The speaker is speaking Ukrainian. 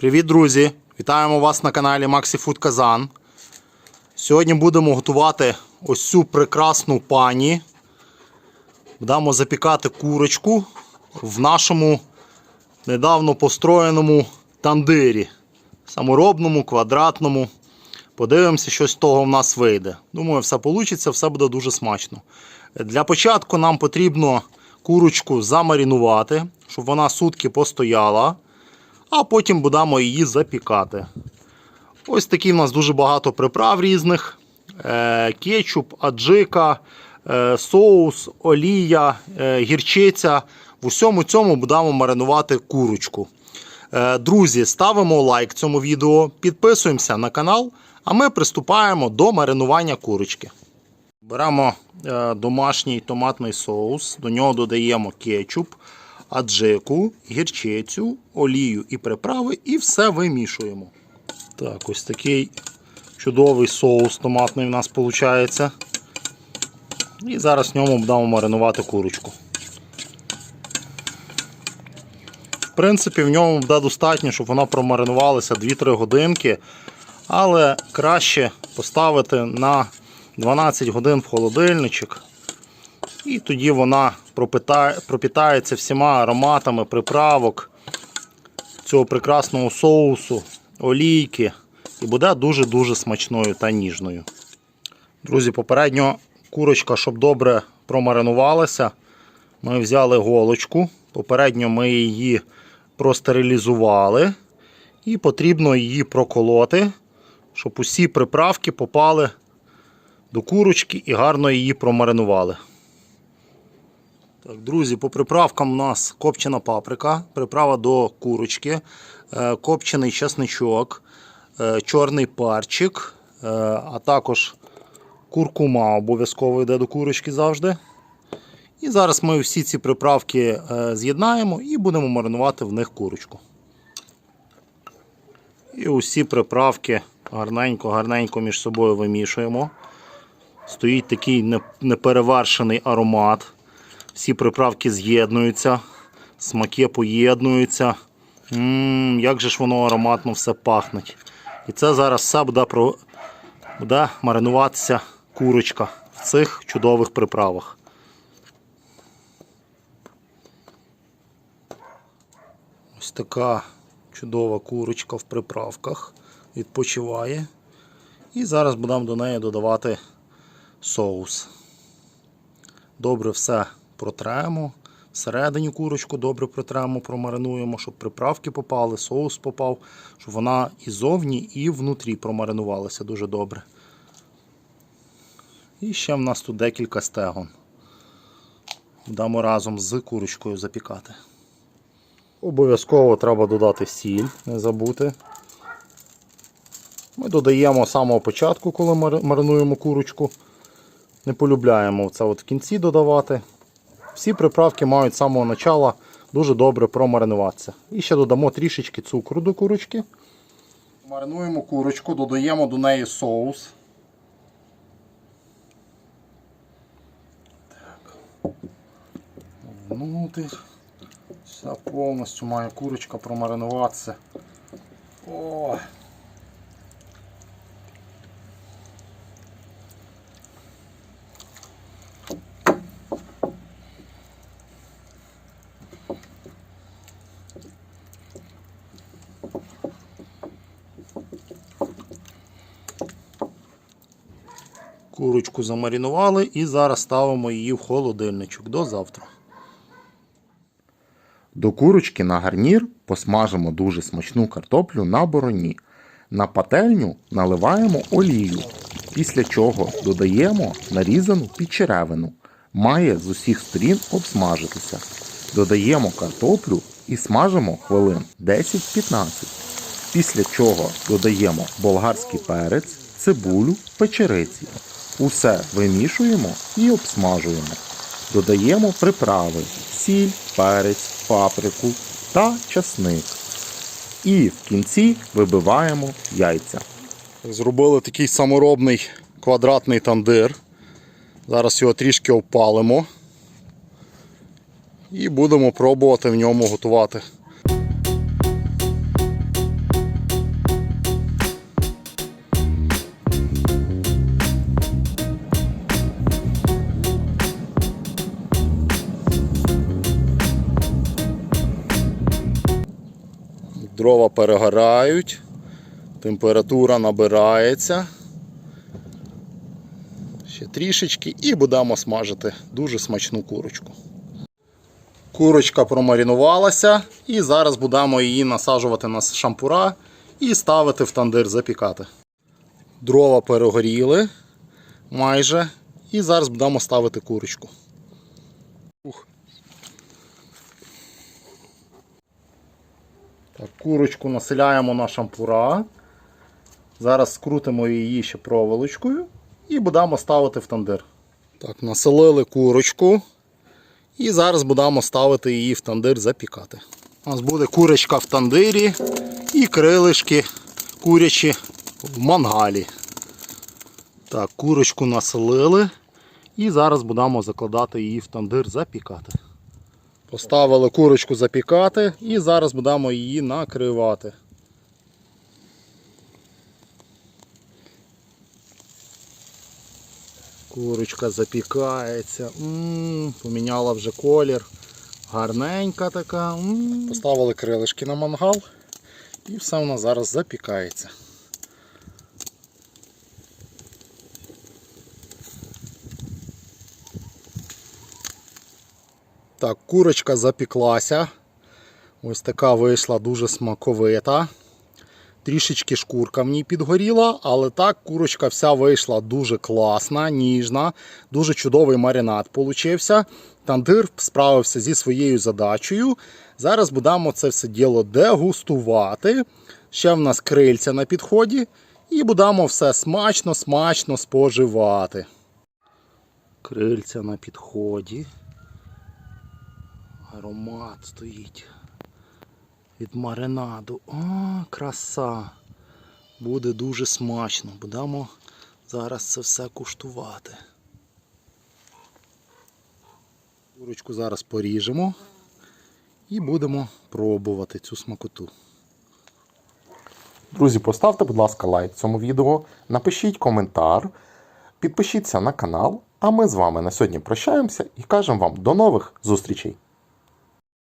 Привіт, друзі! Вітаємо вас на каналі Maxi Food Kazan. Сьогодні будемо готувати ось цю прекрасну пані. Будемо запікати курочку в нашому недавно построєному тандирі. Саморобному, квадратному. Подивимося, що з того в нас вийде. Думаю, все вийде, все буде дуже смачно. Для початку нам потрібно курочку замарінувати, щоб вона сутки постояла а потім будемо її запікати. Ось такі в нас дуже багато приправ різних: Е, кетчуп, аджика, е, соус, олія, е, гірчиця. В усьому цьому будемо маринувати курочку. Друзі, ставимо лайк цьому відео, підписуємося на канал, а ми приступаємо до маринування курочки. Беремо домашній томатний соус, до нього додаємо кетчуп, аджику, гірчицю, олію і приправи і все вимішуємо. Так, ось такий чудовий соус томатний у нас виходить. І зараз в ньому будемо маринувати курочку. В принципі, в ньому буде достатньо, щоб вона промаринувалася 2-3 годинки. Але краще поставити на 12 годин в холодильничок. І тоді вона пропітається всіма ароматами приправок цього прекрасного соусу, олійки. І буде дуже-дуже смачною та ніжною. Друзі, попередньо курочка, щоб добре промаринувалася, ми взяли голочку. Попередньо ми її простерилізували. І потрібно її проколоти, щоб усі приправки попали до курочки і гарно її промаринували. Так, Друзі, по приправкам у нас копчена паприка, приправа до курочки, е, копчений чесничок, е, чорний парчик, е, а також куркума обов'язково йде до курочки завжди. І зараз ми всі ці приправки з'єднаємо і будемо маринувати в них курочку. І усі приправки гарненько-гарненько між собою вимішуємо. Стоїть такий неперевершений аромат. Всі приправки з'єднуються, смаки поєднуються. Ммм, як же ж воно ароматно все пахне. І це зараз все буде, про... буде маринуватися курочка в цих чудових приправах. Ось така чудова курочка в приправках відпочиває. І зараз будемо до неї додавати соус. Добре все протремо. Всередині курочку добре протремо, промаринуємо, щоб приправки попали, соус попав, щоб вона і зовні, і внутрі промаринувалася дуже добре. І ще в нас тут декілька стегон. Будемо разом з курочкою запікати. Обов'язково треба додати сіль, не забути. Ми додаємо з самого початку, коли маринуємо курочку. Не полюбляємо це от в кінці додавати. Всі приправки мають з самого начала дуже добре промаринуватися. І ще додамо трішечки цукру до курочки. Маринуємо курочку, додаємо до неї соус. Так. Внутрь. Вся повністю має курочка промаринуватися. О! Курочку замаринували і зараз ставимо її в холодильничок до завтра. До курочки на гарнір посмажимо дуже смачну картоплю на бороні. На пательню наливаємо олію, після чого додаємо нарізану підчеревину. Має з усіх сторін обсмажитися. Додаємо картоплю і смажимо хвилин 10-15. Після чого додаємо болгарський перець, цибулю, печериці. Усе вимішуємо і обсмажуємо. Додаємо приправи, сіль, перець, паприку та часник. І в кінці вибиваємо яйця. Зробили такий саморобний квадратний тандир. Зараз його трішки опалимо. І будемо пробувати в ньому готувати. Дрова перегорають, температура набирається. Ще трішечки і будемо смажити дуже смачну курочку. Курочка промаринувалася і зараз будемо її насаджувати на шампура і ставити в тандир запікати. Дрова перегоріли майже. І зараз будемо ставити курочку. Так, курочку населяємо на шампура. Зараз скрутимо її ще проволочкою і будемо ставити в тандир. Так, населили курочку. І зараз будемо ставити її в тандир запікати. У нас буде курочка в тандирі і крилишки курячі в мангалі. Так, курочку населили. І зараз будемо закладати її в тандир запікати. Поставили курочку запікати і зараз будемо її накривати. Курочка запікається. М-м, поміняла вже колір. Гарненька така. М-м. Поставили крилишки на мангал і все вона зараз запікається. Так, курочка запіклася. Ось така вийшла дуже смаковита. Трішечки шкурка в ній підгоріла, але так курочка вся вийшла дуже класна, ніжна, дуже чудовий маринад получився. Тандир справився зі своєю задачею. Зараз будемо це все діло дегустувати. Ще в нас крильця на підході. І будемо все смачно, смачно споживати. Крильця на підході. Аромат стоїть від маринаду. О, краса! Буде дуже смачно. Будемо зараз це все куштувати. Курочку зараз поріжемо і будемо пробувати цю смакоту. Друзі, поставте, будь ласка, лайк цьому відео, напишіть коментар, підпишіться на канал, а ми з вами на сьогодні прощаємося і кажемо вам до нових зустрічей!